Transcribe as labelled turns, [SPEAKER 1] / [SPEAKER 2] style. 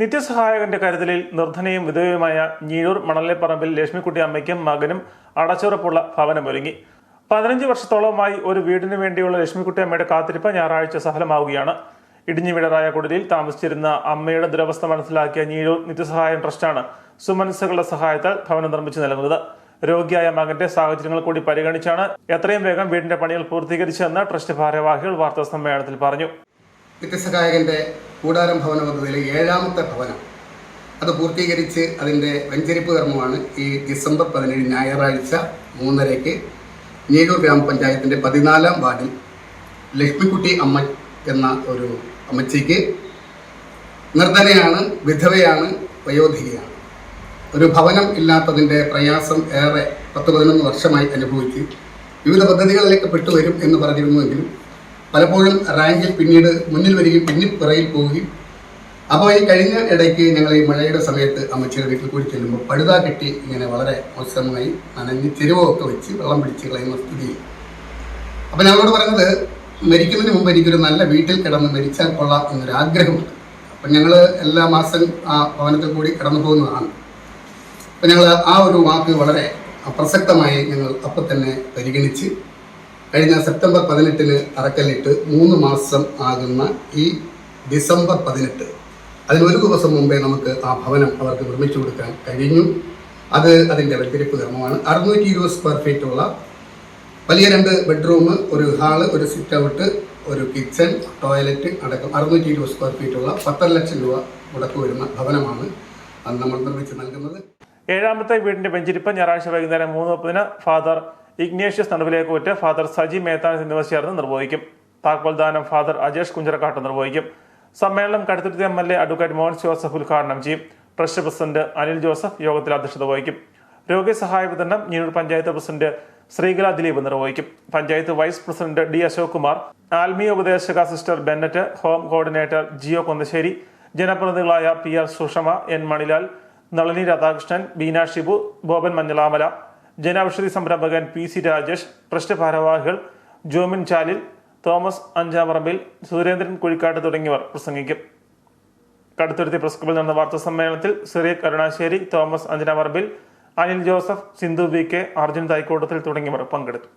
[SPEAKER 1] നിത്യസഹായകന്റെ കരുതലിൽ നിർധനയും വിധവയുമായ ഞീഴൂർ മണലേപ്പറമ്പിൽ ലക്ഷ്മിക്കുട്ടി അമ്മയ്ക്കും മകനും അടച്ചുറപ്പുള്ള ഭവനമൊരുങ്ങി പതിനഞ്ച് വർഷത്തോളമായി ഒരു വീടിനു വേണ്ടിയുള്ള ലക്ഷ്മിക്കുട്ടി അമ്മയുടെ കാത്തിരിപ്പ് ഞായറാഴ്ച സഫലമാവുകയാണ്. ഇടിഞ്ഞു വീടറായ കുടിലിൽ താമസിച്ചിരുന്ന അമ്മയുടെ ദുരവസ്ഥ മനസ്സിലാക്കിയ ഞീഴൂർ നിത്യസഹായം ട്രസ്റ്റാണ് സുമനസ്സുകളുടെ സഹായത്താൽ ഭവനം നിർമ്മിച്ചു നൽകുന്നത്. രോഗിയായ മകന്റെ സാഹചര്യങ്ങൾ കൂടി പരിഗണിച്ചാണ് എത്രയും വേഗം വീടിന്റെ പണികൾ പൂർത്തീകരിച്ചതെന്ന് ട്രസ്റ്റ് ഭാരവാഹികൾ വാർത്താ സമ്മേളനത്തിൽ പറഞ്ഞു.
[SPEAKER 2] നിത്യസഹായകന്റെ കൂടാരം ഭവന പദ്ധതിയിലെ ഏഴാമത്തെ ഭവനം. അത് പൂർത്തീകരിച്ച് അതിന്റെ വെഞ്ചരിപ്പ് കർമ്മമാണ് ഈ ഡിസംബർ പതിനേഴ് ഞായറാഴ്ച മൂന്നരയ്ക്ക് ഞേഴൂർ ഗ്രാമപഞ്ചായത്തിന്റെ പതിനാലാം വാർഡിൽ ലക്ഷ്മിക്കുട്ടി അമ്മ എന്ന ഒരു അമ്മച്ചിക്ക് നിർധനയാണ് വിധവയാണ് വയോധികയാണ്. ഒരു ഭവനം ഇല്ലാത്തതിന്റെ പ്രയാസം ഏറെ പത്ത് പതിനൊന്ന് വർഷമായി അനുഭവിച്ച് വിവിധ പദ്ധതികളിലേക്ക് പെട്ടുവരും എന്ന് പറഞ്ഞിരുന്നുവെങ്കിലും പലപ്പോഴും റാങ്കിൽ പിന്നീട് മുന്നിൽ വരികയും പിന്നിൽ പിറയിൽ പോവുകയും. അപ്പോൾ ഈ കഴിഞ്ഞ ഇടയ്ക്ക് ഞങ്ങൾ ഈ മഴയുടെ സമയത്ത് അമ്മച്ചിയുടെ വീട്ടിൽ കൂടി ചെല്ലുമ്പോൾ പഴുതാ കെട്ടി ഇങ്ങനെ വളരെ മോശമായി നനഞ്ഞ് ചെരുവൊക്കെ വെച്ച് വെള്ളം പിടിച്ച് കളയുന്ന സ്ഥിതി അപ്പോൾ ഞങ്ങളോട് പറഞ്ഞത് മരിക്കുന്നതിന് മുമ്പ് എനിക്കൊരു നല്ല വീട്ടിൽ കിടന്ന് മരിച്ചാൽ കൊള്ളാം എന്നൊരു ആഗ്രഹമുണ്ട് അപ്പം ഞങ്ങൾ എല്ലാ മാസം ആ ഭവനത്തിൽ കൂടി കടന്നു പോകുന്നതാണ്. അപ്പം ഞങ്ങൾ ആ ഒരു വാക്ക് വളരെ പ്രസക്തമായി ഞങ്ങൾ അപ്പം തന്നെ പരിഗണിച്ച് കഴിഞ്ഞ സെപ്റ്റംബർ പതിനെട്ടിന് അറക്കല്ലിട്ട് മൂന്ന് മാസം ആകുന്ന ഈ ഡിസംബർ പതിനെട്ട് അതിനൊരു ദിവസം മുമ്പേ നമുക്ക് ആ ഭവനം അവർക്ക് നിർമ്മിച്ചു കൊടുക്കാൻ കഴിഞ്ഞു. അത് അതിന്റെ വെട്ടിരിപ്പ് കർമ്മമാണ്. അറുന്നൂറ്റി ഇരുപത് സ്ക്വയർ ഫീറ്റ് ഉള്ള വലിയ രണ്ട് ബെഡ്റൂം ഒരു ഹാൾ ഒരു സിറ്റ് ഔട്ട് ഒരു കിച്ചൺ ടോയ്ലറ്റ് അടക്കം അറുന്നൂറ്റി ഇരുപത് സ്ക്വയർ ഫീറ്റ് ഉള്ള പത്തര ലക്ഷം രൂപ മുടക്ക് വരുന്ന ഭവനമാണ് അത് നമ്മൾ നിർമ്മിച്ച് നൽകുന്നത്.
[SPEAKER 1] ഏഴാമത്തെ വീടിന്റെ വെഞ്ചിരിപ്പ് ഞായറാഴ്ച വൈകുന്നേരം മൂന്ന് മുപ്പതിന് father Ignatius Naduvilekoottu father Saji Methan എന്നിവർ ചേർന്ന് നിർവഹിക്കും. താക്കോൽദാനം ഫാദർ അജേഷ് കുഞ്ചറക്കാട്ട് നിർവഹിക്കും. സമ്മേളനം Kaduthuruthy M L A advocate Mohan Joseph ഉദ്ഘാടനം ചെയ്യും. ട്രസ്റ്റ് പ്രസിഡന്റ് അനിൽ ജോസഫ് യോഗത്തിൽ അധ്യക്ഷത വഹിക്കും. രോഗസഹായ വിതരണം ഞീഴൂർ പഞ്ചായത്ത് പ്രസിഡന്റ് ശ്രീകല ദിലീപ് നിർവഹിക്കും. Panchayat vice president D Ashok Kumar ആത്മീയ ഉപദേശക sister Bennett home coordinator Jio Konnassery ജനപ്രതിനിധികളായ P R Sushama N Manilal Nalini Radhakrishnan Beena Shibu Boban Manjalamala Janaushadhi സംരംഭകൻ P C Rajesh trust ഭാരവാഹികൾ Jomin Chalil Thomas Anchamarambil Surendran Kuzhikkattu തുടങ്ങിയവർ പ്രസംഗിക്കും. കടുത്തുരുത്തി പ്രസ് ക്ലബിൽ നടന്ന വാർത്താ സമ്മേളനത്തിൽ Syria കരുണാശ്ശേരി Thomas Anchanamarambil Anil Joseph Sindhu V K Arjun Thaikkottathil തുടങ്ങിയവർ പങ്കെടുത്തു.